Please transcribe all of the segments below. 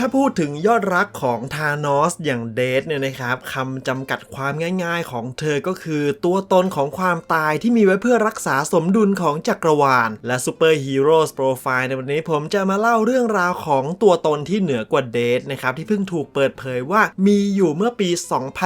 ถ้าพูดถึงยอดรักของธานอสอย่างเดทเนี่ยนะครับคำจำกัดความง่ายๆของเธอก็คือตัวตนของความตายที่มีไว้เพื่อรักษาสมดุลของจักรวาล และซูเปอร์ฮีโร่โปรไฟล์ในวันนี้ผมจะมาเล่าเรื่องราวของตัวตนที่เหนือกว่าเดทนะครับที่เพิ่งถูกเปิดเผยว่ามีอยู่เมื่อปี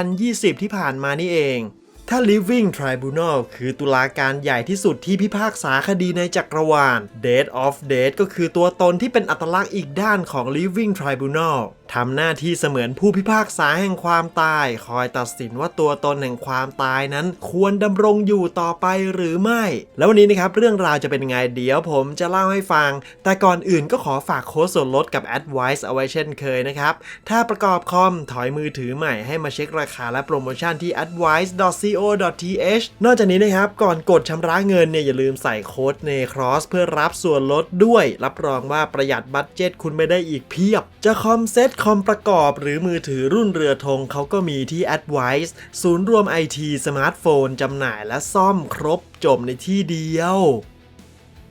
2020 ที่ผ่านมานี่เอง ถ้า Living Tribunal คือตุลาการใหญ่ที่สุดที่พิพากษาคดีในจักรวาล Dead of Dead ก็คือตัวตนที่เป็นอัตลักษณ์อีกด้านของ Living Tribunal ทำหน้าที่เสมือนผู้พิพากษาแห่งความตาย คอยตัดสินว่าตัวตนแห่งความตายนั้น ควรดำรงอยู่ต่อไปหรือไม่ แล้ววันนี้นะครับเรื่องราวจะเป็นไงเดี๋ยวผมจะเล่าให้ฟัง แต่ก่อนอื่นก็ขอฝากโค้ดส่วนลดกับ Advice เอาไว้เช่นเคยนะครับถ้าประกอบคอมถอยมือถือใหม่ให้มาเช็คราคาและโปรโมชั่นที่ advice.co.th นอกจากนี้นะครับก่อนกดชำระเงินเนี่ยอย่าลืมใส่โค้ด NECROSS เพื่อรับส่วนลดด้วย รับรองว่าประหยัดบัตเจ็ตคุณไม่ได้อีกเพียบ จะคอมเซ็ตคอมประกอบหรือมือถือรุ่นเรือธงเขาก็มีที่ Advice ศูนย์รวมไอทีสมาร์ทโฟนจำหน่ายและซ่อมครบจบในที่เดียว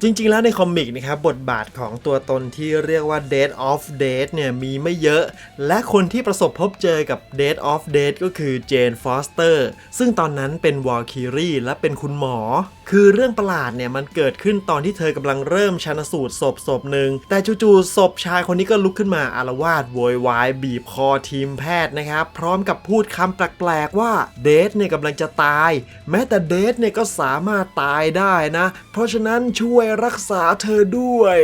จริงๆ แล้วในคอมิกนะครับบทบาทของตัวตนที่เรียกว่า Dead of Dead เนี่ยมีไม่เยอะ และคนที่ประสบพบเจอกับ Dead of Dead ก็คือเจนฟอสเตอร์ซึ่งตอนนั้นเป็นวอลคิรีและเป็นคุณหมอ คือเรื่องประหลาดเนี่ยมันเกิดขึ้นตอนที่เธอกำลังเริ่มชันสูตรศพศพหนึ่งแต่จู่ๆศพชายคนนี้ก็ลุกขึ้นมาอารวาสโวยวายบีบคอทีมแพทย์นะครับพร้อมกับพูดคำแปลกๆว่าเดทเนี่ยกำลังจะตาย แม้แต่เดทเนี่ยก็สามารถตายได้นะ เพราะฉะนั้นช่วยรักษาเธอด้วย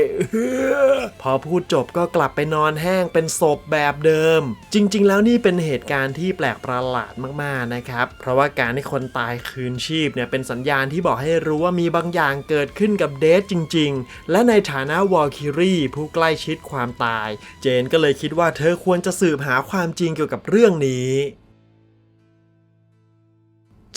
พอพูดจบก็กลับไปนอนแห้งเป็นศพแบบเดิม จริง ๆ แล้วนี่เป็นเหตุการณ์ที่แปลกประหลาดมากๆนะครับ เพราะว่าการที่คนตายคืนชีพเนี่ยเป็นสัญญาณที่บอกให้รู้ว่ามีบางอย่างเกิดขึ้นกับเดทจริง ๆ และในฐานะวอลคิรีผู้ใกล้ชิดความตาย เจนก็เลยคิดว่าเธอควรจะสืบหาความจริงเกี่ยวกับเรื่องนี้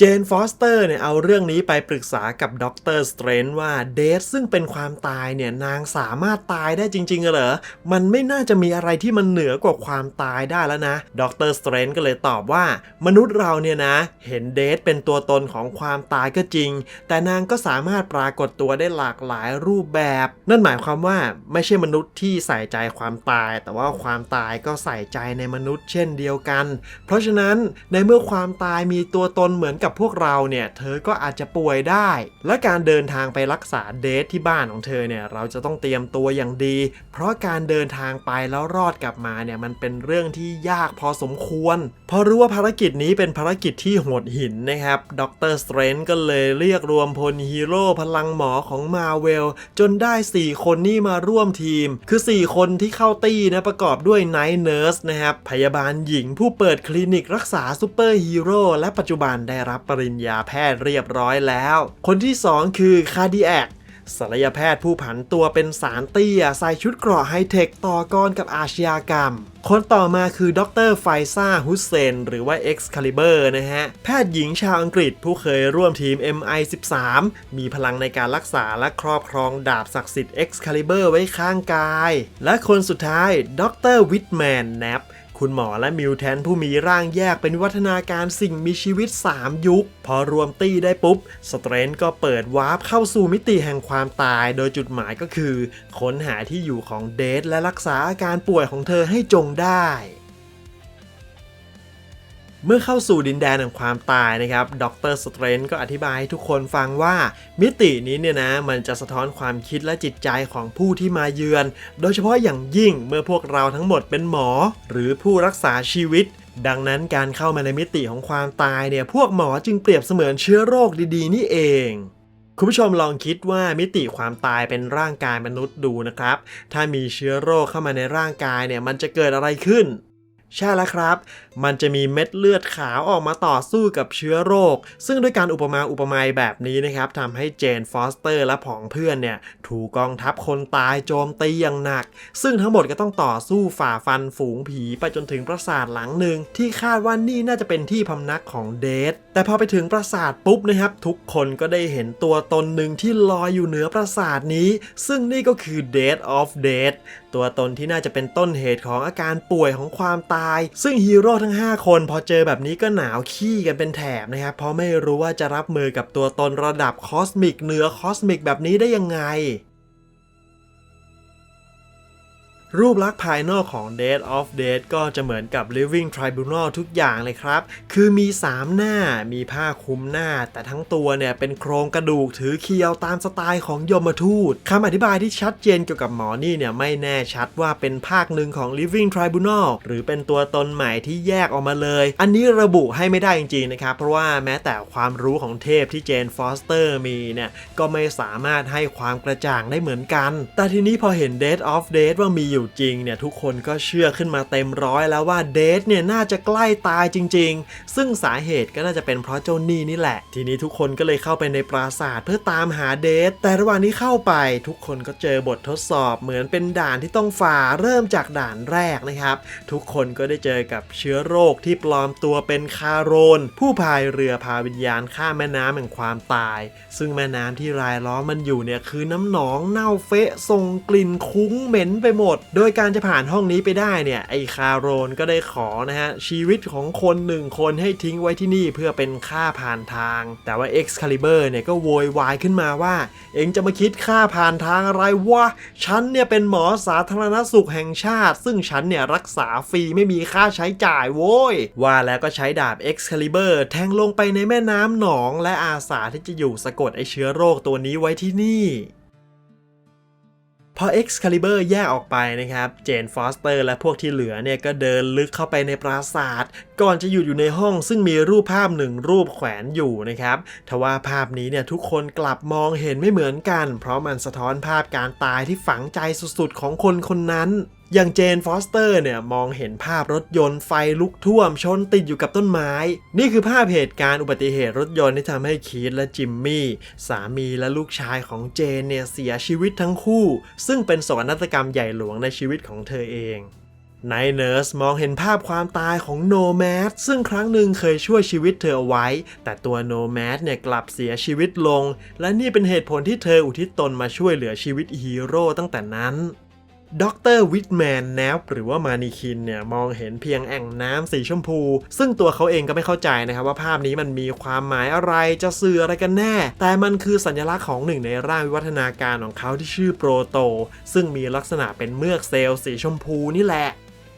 จนฟอสเตอร์เนี่ยเอาเรื่องนี้ไปปรึกษากับด็อกเตอร์สเตรนว่าเดทซึ่งเป็นความตายเนี่ยนางสามารถตายได้จริงๆเหรอ มันไม่น่าจะมีอะไรที่มันเหนือกว่าความตายได้แล้วนะด็อกเตอร์สเตรนก็เลยตอบว่า มนุษย์เราเนี่ยนะ เห็นเดทเป็นตัวตนของความตายก็จริง แต่นางก็สามารถปรากฏตัวได้หลากหลายรูปแบบ นั่นหมายความว่าไม่ใช่มนุษย์ที่ใส่ใจความตาย แต่ว่าความตายก็ใส่ใจในมนุษย์เช่นเดียวกัน เพราะฉะนั้นในเมื่อความตายมีตัวตนเหมือนกับพวกเราเนี่ยเธอก็อาจจะป่วยได้ และการเดินทางไปรักษาเดทที่บ้านของเธอเนี่ยเราจะต้องเตรียมตัวอย่างดี เพราะการเดินทางไปแล้วรอดกลับมาเนี่ยมันเป็นเรื่องที่ยากพอสมควรพอรู้ว่าภารกิจนี้เป็นภารกิจที่โหดหินนะครับด็อกเตอร์สเตรนก็เลยเรียกรวมพลฮีโร่พลังหมอของมาเวลจนได้ 4 คนนี่มาร่วมทีม คือ 4 คนที่เข้าตีนะประกอบด้วยไนท์เนิร์สนะครับพยาบาลหญิงผู้เปิดคลินิกรักษาซูเปอร์ฮีโร่และปัจจุบันได้รับปริญญาแพทย์เรียบร้อยแล้ว คนที่ 2 คือคาร์ดิแอคศัลยแพทย์ผู้ผันตัวเป็นสารเตี้ยใส่ชุดเกราะไฮเทคต่อกรกับอาชญากรรม คนต่อมาคือดรไฟซ่าฮุสเซนหรือว่า Excalibur นะฮะ แพทย์หญิงชาวอังกฤษผู้เคยร่วมทีม MI13 มีพลังในการรักษาและครอบครองดาบศักดิ์สิทธิ์ Excalibur ไว้ข้างกาย และคนสุดท้ายดรวิทแมนแนป คุณหมอและมิวแทนผู้มีร่างแยกเป็นวัฒนาการสิ่งมีชีวิต 3 ยุค พอรวมตี้ได้ปุ๊บ สเตรนก็เปิดวาร์ปเข้าสู่มิติแห่งความตาย โดยจุดหมายก็คือ ค้นหาที่อยู่ของเดทและรักษาอาการป่วยของเธอให้จงได้ เมื่อเข้าสู่ดินแดนแห่งความตายนะครับ ดรสเตรนก็อธิบายให้ทุกคนฟังว่า มิตินี้เนี่ยนะ มันจะสะท้อนความคิดและจิตใจของผู้ที่มาเยือน โดยเฉพาะอย่างยิ่งเมื่อพวกเราทั้งหมดเป็นหมอ หรือผู้รักษาชีวิต ดังนั้นการเข้ามาในมิติของความตายเนี่ย พวกหมอจึงเปรียบเสมือนเชื้อโรคดีๆ นี่เองคุณผู้ชมลองคิดว่ามิติความตายเป็นร่างกายมนุษย์ดูนะครับ ถ้ามีเชื้อโรคเข้ามาในร่างกายเนี่ย มันจะเกิดอะไรขึ้น ใช่แล้วครับ มันจะมีเม็ดเลือดขาวออกมาต่อสู้กับเชื้อโรค ซึ่งด้วยการอุปมาอุปไมยแบบนี้นะครับทำให้เจนฟอสเตอร์และผองเพื่อนเนี่ย ถูกกองทัพคนตายโจมตีอย่างหนัก ซึ่งทั้งหมดก็ต้องต่อสู้ฝ่าฟันฝูงผีไปจนถึงปราสาทหลังหนึ่ง ที่คาดว่านี่น่าจะเป็นที่พำนักของเดท แต่พอไปถึงปราสาทปุ๊บนะครับ ทุกคนก็ได้เห็นตัวตนหนึ่งที่ลอยอยู่เหนือปราสาทนี้ ซึ่งนี่ก็คือ Dead of Dead ตัวตนที่น่าจะเป็นต้นเหตุของอาการป่วยของความตาย ซึ่งฮีโร่ทั้ง 5 คนพอเจอแบบนี้ก็หนาวขี้กันเป็นแถบนะครับ เพราะไม่รู้ว่าจะรับมือกับตัวตนระดับคอสมิกเหนือคอสมิกแบบนี้ได้ยังไง รูปลักษณ์ภายนอกของ Dead of Dead ก็จะเหมือนกับ Living Tribunal ทุกอย่างเลยครับ คือมี 3 หน้า มีผ้าคลุมหน้า แต่ทั้งตัวเนี่ยเป็นโครงกระดูกถือเคียวตามสไตล์ของยมทูตคำอธิบายที่ชัดเจนเกี่ยวกับหมอนี่เนี่ยไม่แน่ชัดว่าเป็นภาคหนึ่งของ Living Tribunal หรือเป็นตัวตนใหม่ที่แยกออกมาเลย อันนี้ระบุให้ไม่ได้จริงๆนะครับ เพราะว่าแม้แต่ความรู้ของเทพที่เจนฟอสเตอร์มีเนี่ยก็ไม่สามารถให้ความกระจ่างได้เหมือนกัน แต่ทีนี้พอเห็น Dead of Dead ว่ามีอยู่จริงเนี่ยทุกคนก็เชื่อขึ้นมาเต็มร้อยแล้วว่า Dead เนี่ยน่าจะใกล้ตายจริง ๆ ซึ่งสาเหตุก็น่าจะเป็นเพราะเจ้านี่นี่แหละ ทีนี้ทุกคนก็เลยเข้าไปในปราสาทเพื่อตามหาเดท แต่ระหว่างนี้เข้าไปทุกคนก็เจอบททดสอบเหมือนเป็นด่านที่ต้องฝ่าเริ่มจากด่านแรกนะครับ ทุกคนก็ได้เจอกับเชื้อโรคที่ปลอมตัวเป็นคาโรน ผู้พายเรือพาวิญญาณข้ามแม่น้ำแห่งความตาย ซึ่งแม่น้ำที่รายล้อมมันอยู่เนี่ยคือน้ำหนองเน่าเฟะส่งกลิ่นคุ้งเหม็นไปหมดโดยการจะผ่านห้องนี้ไปได้เนี่ยไอคาโรนก็ได้ขอนะฮะชีวิตของคนหนึ่งคนให้ทิ้งไว้ที่นี่เพื่อเป็นค่าผ่านทาง แต่ว่า Excalibur เนี่ยก็โวยวายขึ้นมาว่า เองจะมาคิดค่าผ่านทางอะไรวะฉันเนี่ยเป็นหมอสาธารณสุขแห่งชาติ ซึ่งฉันเนี่ยรักษาฟรีไม่มีค่าใช้จ่ายโว้ยว่าแล้วก็ใช้ดาบ Excalibur แทงลงไปในแม่น้ำหนอง และอาสาที่จะอยู่สะกดไอเชื้อโรคตัวนี้ไว้ที่นี่ พอ Excalibur แยกออกไปนะครับ เจนฟอสเตอร์และพวกที่เหลือเนี่ยก็เดินลึกเข้าไปในปราสาท ก่อนจะหยุดอยู่ในห้องซึ่งมีรูปภาพหนึ่งรูปแขวนอยู่นะครับ ทว่าภาพนี้เนี่ยทุกคนกลับมองเห็นไม่เหมือนกัน เพราะมันสะท้อนภาพการตายที่ฝังใจสุดๆของคนคนนั้น อย่างเจนฟอสเตอร์เนี่ยมองเห็นภาพรถยนต์ไฟลุกท่วมชนติดอยู่กับต้นไม้ นี่คือภาพเหตุการณ์อุบัติเหตุรถยนต์ที่ทำให้คีธและจิมมี่สามีและลูกชายของเจนเนี่ยเสียชีวิตทั้งคู่ ซึ่งเป็นโศกนาฏกรรมใหญ่หลวงในชีวิตของเธอเองไนเนิร์สมองเห็นภาพความตายของโนแมดซึ่งครั้งหนึ่งเคยช่วยชีวิตเธอเอาไว้ แต่ตัวโนแมดเนี่ยกลับเสียชีวิตลง และนี่เป็นเหตุผลที่เธออุทิศตนมาช่วยเหลือชีวิตฮีโร่ตั้งแต่นั้น ดรวิทแมนแนปหรือว่ามานิคินเนี่ยมองเห็นเพียงแอ่งน้ำสีชมพู ซึ่งตัวเขาเองก็ไม่เข้าใจนะครับว่าภาพนี้มันมีความหมายอะไรจะสื่ออะไรกันแน่ แต่มันคือสัญลักษณ์ของหนึ่งในร่างวิวัฒนาการของเขาที่ชื่อโปรโต ซึ่งมีลักษณะเป็นเมือกเซลล์สีชมพูนี่แหละ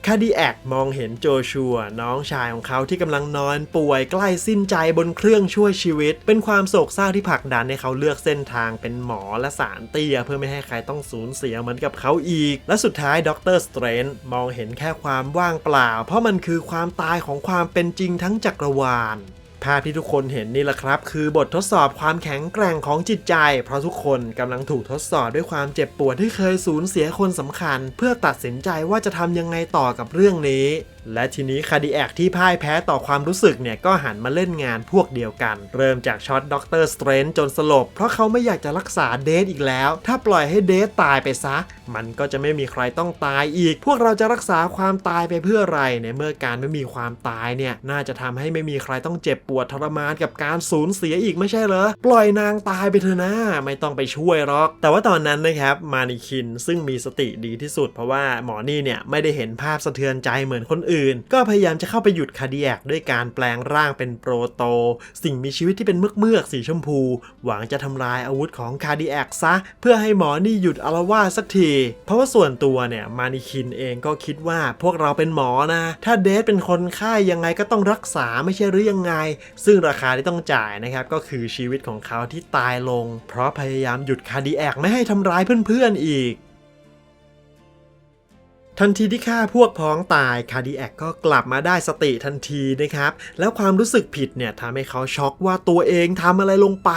คาดีแอกมองเห็นโจชัวน้องชายของเขาที่กำลังนอนป่วยใกล้สิ้นใจบนเครื่องช่วยชีวิต เป็นความโศกเศร้าที่ผลักดันให้เขาเลือกเส้นทางเป็นหมอและสารเตี้ยเพื่อไม่ให้ใครต้องสูญเสียเหมือนกับเขาอีก และสุดท้ายด็อกเตอร์สเตรนมองเห็นแค่ความว่างเปล่า เพราะมันคือความตายของความเป็นจริงทั้งจักรวาล ภาพที่ทุกคนเห็นนี่แหละครับ คือบททดสอบความแข็งแกร่งของจิตใจ เพราะทุกคนกำลังถูกทดสอบด้วยความเจ็บปวดที่เคยสูญเสียคนสำคัญ เพื่อตัดสินใจว่าจะทำยังไงต่อกับเรื่องนี้ และทีนี้คาดีแอกที่พ่ายแพ้ต่อความรู้สึกเนี่ยก็หันมาเล่นงานพวกเดียวกัน เริ่มจากช็อตด็อกเตอร์สเตรนจนสลบ เพราะเขาไม่อยากจะรักษาเดทอีกแล้ว ถ้าปล่อยให้เดทตายไปซะ มันก็จะไม่มีใครต้องตายอีก พวกเราจะรักษาความตายไปเพื่ออะไรในเมื่อการไม่มีความตายเนี่ยน่าจะทำให้ไม่มีใครต้องเจ็บปวดทรมานกับการสูญเสียอีกไม่ใช่เหรอปล่อยนางตายไปเถอะนะไม่ต้องไปช่วยหรอก แต่ว่าตอนนั้นนะครับมานิคินซึ่งมีสติดีที่สุด เพราะว่าหมอนี่เนี่ยไม่ได้เห็นภาพสะเทือนใจเหมือนคนอื่นก็พยายามจะเข้าไปหยุดคาร์ดิแอกด้วยการแปลงร่างเป็นโปรโต สิ่งมีชีวิตที่เป็นเมือกเมือกสีชมพู หวังจะทำลายอาวุธของคาร์ดิแอกซะ เพื่อให้หมอนี่หยุดอารวาสสักที เพราะว่าส่วนตัวเนี่ยมานิคินเองก็คิดว่าพวกเราเป็นหมอนะ ถ้าเดทเป็นคนไข้ยังไงก็ต้องรักษาไม่ใช่หรือยังไง ซึ่งราคาที่ต้องจ่ายนะครับก็คือชีวิตของเขาที่ตายลง เพราะพยายามหยุดคาดิแอกไม่ให้ทำร้ายเพื่อนๆอีก ทันทีที่ฆ่าพวกพ้องตายคาร์ดิแอกก็กลับมาได้สติทันทีนะครับ แล้วความรู้สึกผิดเนี่ยทำให้เขาช็อกว่าตัวเองทำอะไรลงไป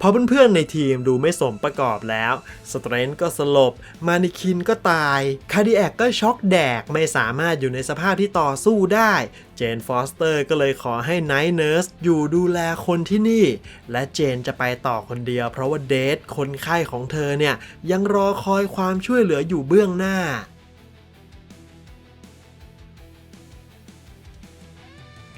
พอเพื่อนๆในทีมดูไม่สมประกอบแล้ว สเตรนก็สลบ มานิคินก็ตายคาร์ดิแอกก็ช็อกแดกไม่สามารถอยู่ในสภาพที่ต่อสู้ได้ เจนฟอสเตอร์ก็เลยขอให้ไนท์เนิร์สอยู่ดูแลคนที่นี่ และเจนจะไปต่อคนเดียว เพราะว่าเดทคนไข้ของเธอเนี่ยยังรอคอยความช่วยเหลืออยู่เบื้องหน้า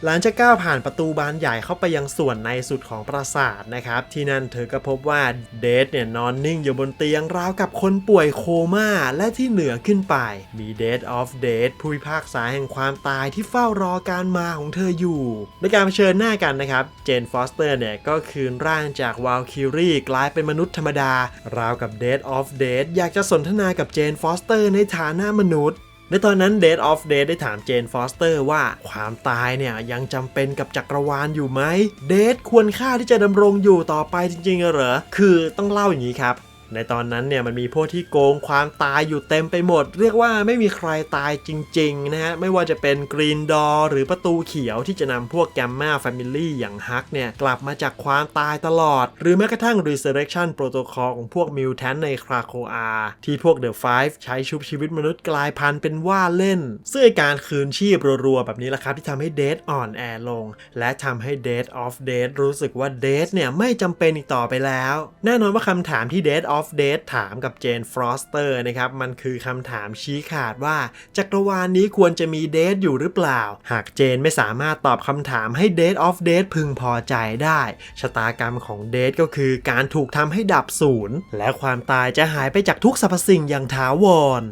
หลังจากก้าวผ่านประตูบานใหญ่เข้าไปยังส่วนในสุดของปราสาทนะครับ ที่นั่นเธอก็พบว่าเดทเนี่ยนอนนิ่งอยู่บนเตียงราวกับคนป่วยโคม่าและที่เหนือขึ้นไป มีเดทออฟเดทผู้พิพากษาแห่งความตายที่เฝ้ารอการมาของเธออยู่ในการเผชิญหน้ากันนะครับ เจนฟอสเตอร์เนี่ยก็คืนร่างจากวาลคิรีกลายเป็นมนุษย์ธรรมดา ราวกับเดทออฟเดทอยากจะสนทนากับเจนฟอสเตอร์ในฐานะมนุษย์ ในตอนนั้น Dead of Day ได้ถามเจนฟอสเตอร์ว่าความตายเนี่ยยังจำเป็นกับจักรวาลอยู่ไหม เดทควรค่าที่จะดำรงอยู่ต่อไปจริงๆเหรอ คือต้องเล่าอย่างนี้ครับ ในตอนนั้นเนี่ยมันมีพวกที่โกงความตายอยู่เต็มไปหมด เรียกว่าไม่มีใครตายจริงๆนะฮะไม่ว่าจะเป็นกรีนดอหรือประตูเขียวที่จะนำพวกแกมมาแฟมิลี่อย่างฮักเนี่ยกลับมาจากความตายตลอด หรือแม้กระทั่ง Resurrection Protocol ของพวกมิวแทนในคราโคอาที่พวก The Five ใช้ชุบชีวิตมนุษย์กลายพันธุ์เป็นว่าเล่น ซึ่งไอ้การคืนชีพรัวๆแบบนี้แหละครับที่ทำให้เดทอ่อนแอลง และทำให้ Dead of Dead รู้สึกว่าเดทเนี่ยไม่จำเป็นอีกต่อไปแล้ว แน่นอนว่าคำถามที่ Dead of Dead ถามกับเจนฟรอสเตอร์นะครับ มันคือคำถามชี้ขาดว่า จักรวาลนี้ควรจะมีเดทอยู่หรือเปล่า หากเจนไม่สามารถตอบคำถามให้ Dead of Dead พึงพอใจได้ ชะตากรรมของเดทก็คือการถูกทำให้ดับศูนย์และความตายจะหายไปจากทุกสรรพสิ่งอย่างถาวร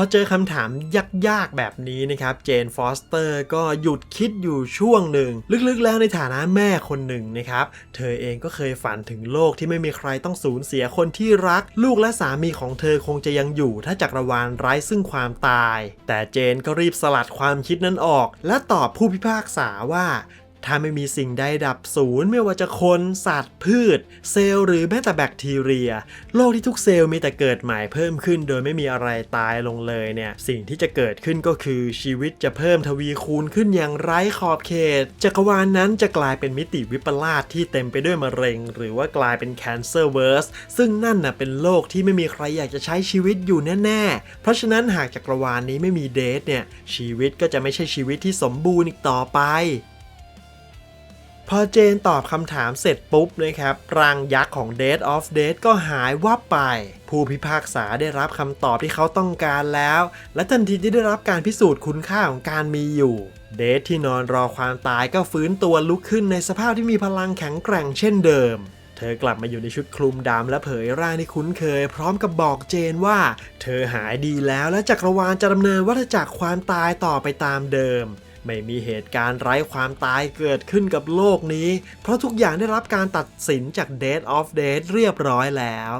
อเจอคำถามยากๆแบบนี้นะครับ เจนฟอสเตอร์ก็หยุดคิดอยู่ช่วงหนึ่ง ลึกๆแล้วในฐานะแม่คนหนึ่งนะครับ เธอเองก็เคยฝันถึงโลกที่ไม่มีใครต้องสูญเสียคนที่รัก ลูกและสามีของเธอคงจะยังอยู่ ถ้าจักรวาลไร้ซึ่งความตาย แต่เจนก็รีบสลัดความคิดนั้นออก และตอบผู้พิพากษาว่า ถ้าไม่มีสิ่งใดดับศูนย์ไม่ว่าจะคน สัตว์ พืช เซลล์หรือแม้แต่แบคทีเรีย โลกที่ทุกเซลล์มีแต่เกิดใหม่เพิ่มขึ้น โดยไม่มีอะไรตายลงเลยเนี่ยสิ่งที่จะเกิดขึ้นก็คือชีวิตจะเพิ่มทวีคูณขึ้นอย่างไร้ขอบเขต จักรวาลนนั้นจะกลายเป็นมิติวิปลาสที่เต็มไปด้วยมะเร็ง หรือว่ากลายเป็นแคนเซอร์เวิร์สซึ่งนั่นน่ะเป็นโลกที่ไม่มีใครอยากจะใช้ชีวิตอยู่แน่ๆ เพราะฉะนั้นหากจักรวาลนี้ไม่มีเดทเนี่ยชีวิตก็จะไม่ใช่ชีวิตที่สมบูรณ์อีกต่อไป พอเจนตอบคำถามเสร็จปุ๊บนะครับร่างยักษ์ของ Dead of Dead ก็หายวับไป ผู้พิพากษาได้รับคำตอบที่เขาต้องการแล้ว และทันทีที่ได้รับการพิสูจน์คุณค่าของการมีอยู่ เดทที่นอนรอความตายก็ฟื้นตัวลุกขึ้นในสภาพที่มีพลังแข็งแกร่งเช่นเดิม เธอกลับมาอยู่ในชุดคลุมดำและเผยร่างที่คุ้นเคย พร้อมกับบอกเจนว่า เธอหายดีแล้วและจักรวาลจะดำเนินวัฏจักรความตายต่อไปตามเดิม ไม่มีเหตุการณ์ไร้ความตายเกิดขึ้นกับโลกนี้ เพราะทุกอย่างได้รับการตัดสินจาก Dead of Dead เรียบร้อยแล้ว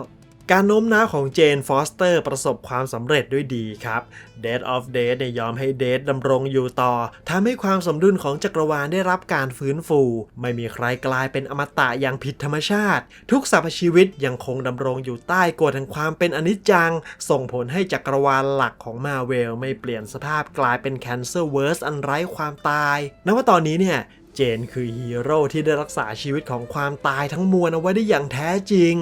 การโน้มน้าวของเจนฟอสเตอร์ประสบความสำเร็จด้วยดีครับ Dead of Dead เนี่ยยอมให้เดทดำรงอยู่ต่อทำให้ความสมดุลของจักรวาลได้รับการฟื้นฟู ไม่มีใครกลายเป็นอมตะอย่างผิดธรรมชาติ ทุกสรรพชีวิตยังคงดำรงอยู่ใต้กฎแห่งความเป็นอนิจจัง ส่งผลให้จักรวาลหลักของมาเวลไม่เปลี่ยนสภาพกลายเป็นแคนเซอร์เวิร์สอันไร้ความตายนับว่าตอนนี้เนี่ยเจนคือฮีโร่ที่ได้รักษาชีวิตของความตายทั้งมวลเอาไว้ได้อย่างแท้จริง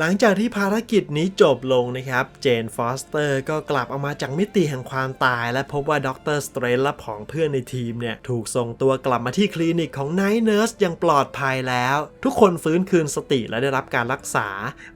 หลังจากที่ภารกิจนี้จบลงนะครับ เจนฟอสเตอร์ก็กลับออกมาจากมิติแห่งความตาย และพบว่าด็อกเตอร์สเตรนและผองเพื่อนในทีมเนี่ย ถูกส่งตัวกลับมาที่คลินิกของไนท์เนิร์สย่างปลอดภัยแล้ว ทุกคนฟื้นคืนสติและได้รับการรักษา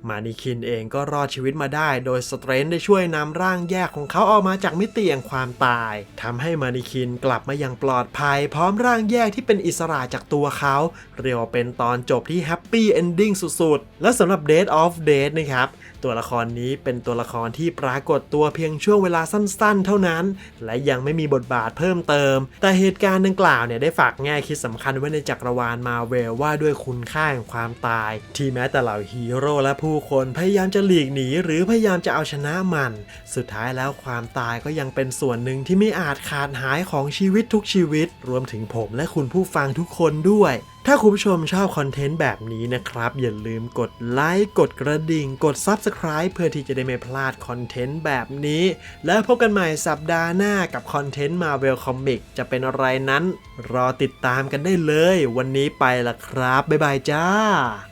มานิคินเองก็รอดชีวิตมาได้ โดยสเตรนได้ช่วยนำร่างแยกของเขาออกมาจากมิติแห่งความตายทำให้มานิคินกลับมาอย่างปลอดภัย พร้อมร่างแยกที่เป็นอิสระจากตัวเขา เรียกว่าเป็นตอนจบที่แฮปปี้เอนดิ้งสุดๆและสำหรับ Dead of Dead นะครับ ตัวละครนี้เป็นตัวละครที่ปรากฏตัวเพียงช่วงเวลาสั้นๆ เท่านั้น และยังไม่มีบทบาทเพิ่มเติม แต่เหตุการณ์ดังกล่าวเนี่ยได้ฝากแง่คิดสำคัญไว้ในจักรวาลมาเวลว่าด้วยคุณค่าแห่งความตาย ที่แม้แต่เหล่าฮีโร่และผู้คนพยายามจะหลีกหนีหรือพยายามจะเอาชนะมัน สุดท้ายแล้วความตายก็ยังเป็นส่วนหนึ่งที่ไม่อาจขาดหายของชีวิตทุกชีวิต รวมถึงผมและคุณผู้ฟังทุกคนด้วย ถ้าคุณผู้ชมชอบคอนเทนต์แบบนี้นะครับ อย่าลืมกดไลค์กดกระดิ่ง กด Subscribe เพื่อที่จะได้ไม่พลาดคอนเทนต์แบบนี้ แล้วพบกันใหม่สัปดาห์หน้ากับคอนเทนต์ Marvel Comic จะเป็นอะไรนั้น รอติดตามกันได้เลย วันนี้ไปละครับ บ๊ายบายจ้า